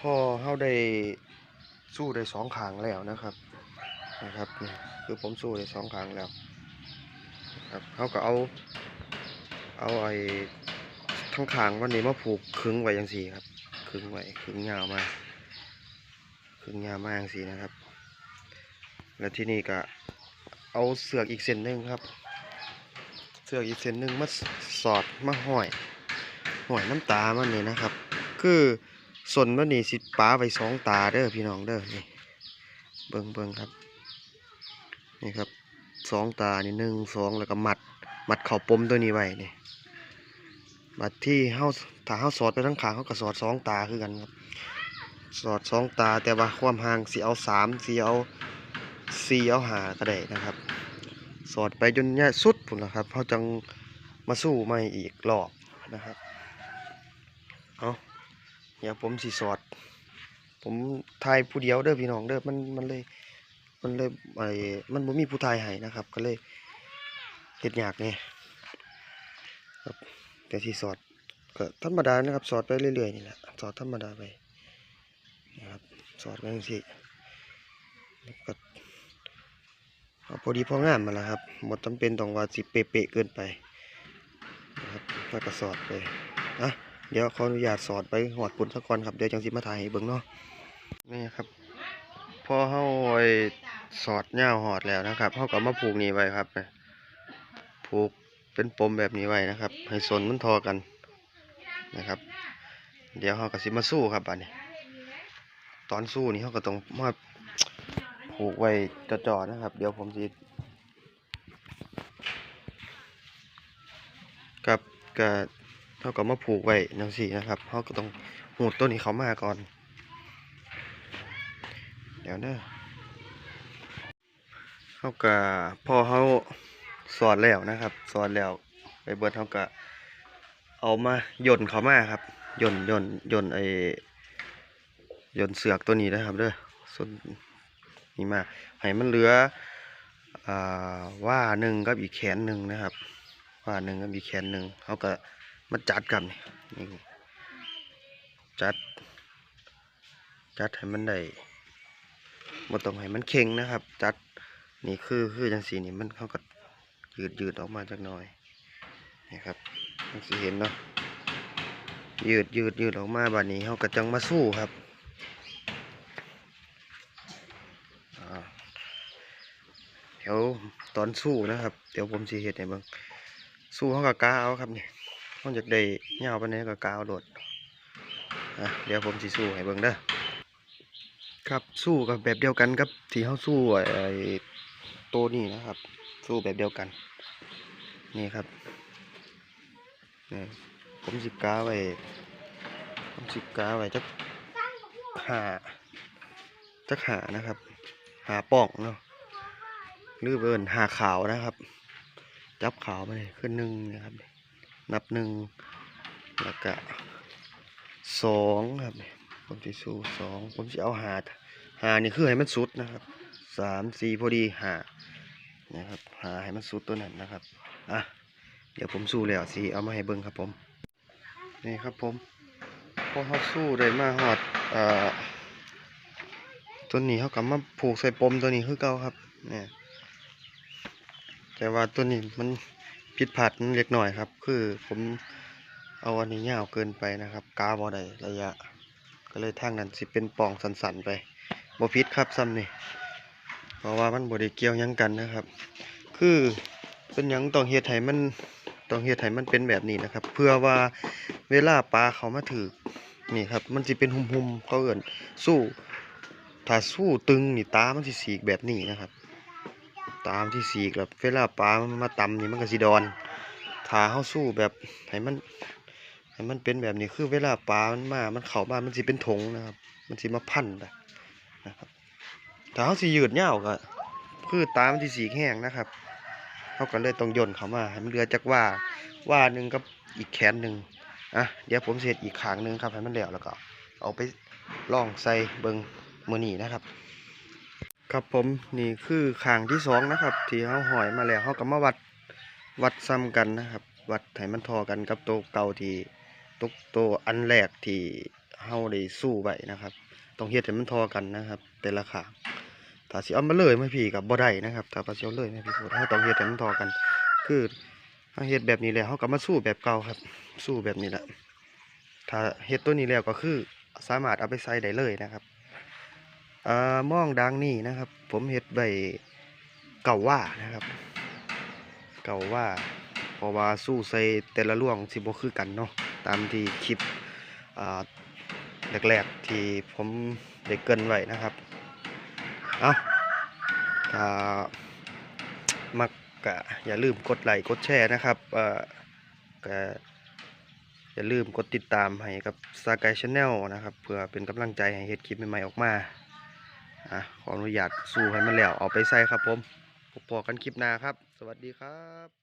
พอเฮาได้สู้ได้สองขางแล้วนะครับนะครับนี่คือผมสู้ได้สองขางแล้วครับเฮาก็เอาเอาไอ้ทั้งขางวันนี้มาผูกขึงไว้จังซี่ครับขึงไว้ขึงยาวมาขึงยาวมาจังซี่นะครับ แล้วที่นี่ก็เอาเสือกอีกเส้นหนึ่งครับ เสือกอีกเส้นหนึ่งมาสอดมาห้อยห้อยน้ำตามันนี่นะครับ คือ ส่วนมันนี่สิป้าไว้สองตาเด้อพี่น้องเด้อนี่เบิ่งเบิ่งครับ นี่ครับสองตานี่หนึ่งสองแล้วก็มัด มัดเข่าปมตัวนี้ไว้นี่มัดที่เฮาถ้าเฮาสอดไปทั้งขาเฮาก็สอดสองตาคือกันครับสอดสองตาแต่ว่าความห่างสิเอาสามสิเอาสี่เอาหาก็ได้นะครับ สอดไปจนเนี่ยสุดพุ่นละครับเขาจังมาสู้ใหม่อีกรอบนะครับเอา เดี๋ยวผมสิสอด ผมทายผู้เดียวเด้อพี่น้องเด้อมันมันเลย มันเลยไอ้มันบ่มีผู้ทายให้นะครับ ก็เลยเฮ็ดยากนี่ครับแต่สิสอดก็ธรรมดานะครับ สอดไปเรื่อยๆนี่แหละสอดธรรมดาไปนะครับสอดไปจังซี่แล้วก็พอดีพองามมาแล้วครับหมดจำเป็นต้องว่าสิเป๊ะๆเกินไปนะครับแล้วก็สอดไปอะ เดี๋ยวขออนุญาตสอดไปหอดปุ่นสักก่อนครับ เดี๋ยวจังสิมาถ่ายให้เบิ่งเนาะนี่ครับ พอเฮาไอ้สอดยาหอดแล้วนะครับเฮาก็มาผูกนี่ไว้ครับผูกเป็นปมแบบนี้ไว้นะครับ ให้สนมันทอกันนะครับ เดี๋ยวเฮาก็สิมาสู้ครับบัดนี้ ตอนสู้นี่เฮาก็ต้องมาผูกไว้จ่อๆนะครับ เดี๋ยวผมสิกับก็ เฮาก็มาผูกไว้จังซี่นะครับเฮาก็ต้องหูดตัวนี้เขามาก่อน เดี๋ยวเด้อเขาก็พอเขาสอนแล้วนะครับสอนแล้วไปเบิร์ดเขาก็เอามาย่นเขามาครับย่นย่นย่นไอย่นเสือกตัวนี้นะครับเด้อส่วนนี่มาให้มันเหลืออ่าว่าหนึ่งกับอีกแขนหนึ่งนะครับ ว่าหนึ่งกับอีกแขนหนึ่งเขาก็ มาจัดกันนี่จัด จัดให้มันได้บ่ต้องให้มันเข่งนะครับ จัดนี่คือคือจังสีนี่มันเขาก็ยืดยืดออกมาจักหน่อยนี่ครับจังสีเห็นเนาะยืดยืดยืดออกมาบัดนี้เขาก็จังมาสู้ครับเดี๋ยวตอนสู้นะครับ เดี๋ยวผมสิเฮ็ดให้เบิ่งสู้เขาก็กาเอาครับเนี่ย เขาจากได้ยาวปานนี้ก็กาเอาโดดเดี๋ยวผมสิสู้ให้เบิ่งเด้อครับสู้กับแบบเดียวกันกับที่เขาสู้ไอ้ไอ้ตัวนี้นะครับ สู้แบบเดียวกัน นี่ครับนี่ผมสิบกาไว้ผมสิบกาไว้จักหาจักหานะครับ หาป่องเนาะหรือเบินหาขาวนะครับ จับขาวมาเลยขึ้นหนึ่งนะครับ นับหนึ่งแล้วก็สองครับผมจะสู้สองผมจะเอาหาหานี่คือให้มันสุดนะครับสามสี่พอดีหานะครับหาให้มันสุดตัวนั้นนะครับอะเดี๋ยวผมสู้แล้วสิเอามาให้เบิ่งครับผมนี่ครับผมพอเขาสู้ได้มาหอดอ่อตัวนี้เขากลับมาผูกใส่ปมตัวนี้คือเก่าครับเนี่ยแต่ว่าตัวนี้มัน ผิดพลาดเล็กหน่อยครับ คือผมเอาอันนี้ยาวเกินไปนะครับกาบอได้ระยะ ก็เลยทางนั้นสิเป็นปองสันๆไปบ่พิษครับซ้ำนี่เพราะว่ามันบ่ได้เกี่ยวยังกันนะครับ คือเป็นยังต้องเฮ็ดให้มันต้องเฮ็ดให้มันเป็นแบบนี้นะครับ เพื่อว่าเวลาปลาเขามาถือนี่ครับ มันสิเป็นหุ่มๆเขาเอิ้นสู้ถ้าสู้ตึงนี่ตามันสิสีกแบบนี้นะครับ ตามที่สีกแล้วเวลาปลามันมาตำนี่มันก็สิดอนถ้าเฮาสู้แบบให้มันให้มันเป็นแบบนี้คือเวลาปลามันมา มันเข้ามา มันสิเป็นถงนะครับ มันสิมาพันไปนะครับถ้าเขาสิยืดยาก็คือตามันสิสีแห้งนะครับเขาก็เลยต้องย่นเขามาให้มันเหลือจากว่าว่าหนึ่งกับอีกแขนหนึ่งอะเดี๋ยวผมเสร็จอีกขางหนึ่งครับให้มันแล้วแล้วก็เอาไปล่องใส่เบิงมือนีนะครับ ครับผมนี่คือขางที่สองนะครับ ที่เขาหอยมาแล้วเขาก็มาวัดวัดซ้ำกันนะครับ วัดให้มันทอกันกับตัวเก่าที่ตุกตัวอันแรกที่เฮาได้สู้ไว้นะครับต้องเฮ็ดให้มันทอกันนะครับ แต่ละขางถ้าสิเอามาเลยไม่พี่กับบ่ได้นะครับถ้าว่าสิเอาเลยไม่พี่บ่ได้เฮาต้องเฮ็ดให้มันทอกัน คือเฮาเฮ็ดแบบนี้แล้วเฮาก็มาสู้แบบเก่าครับ สู้แบบนี้แหละถ้าเฮ็ดตัวนี้แล้วก็คือสามารถเอาไปใส่ได้เลยนะครับ อ่ามองดังนี่นะครับ ผมเฮ็ดไว้เก่าว่านะครับ เก่าว่าเพราะว่าสู้ใส่แต่ละล่วงสิบคือกันเนาะตามที่คลิปแรกๆที่ผมได้เกินไว้นะครับเอาถ้ามักก็อย่าลืมกดไลค์กดแชร์นะครับเอ่อก็อย่าลืมกดติดตามให้กับสากายชาแนลนะครับ เพื่อเป็นกำลังใจให้เฮ็ดคลิปใหม่ๆออกมา อะขออนุญาตสู้ให้มันแล้วเอาไปใส่ครับผมพบกันคลิปหน้าครับ สวัสดีครับ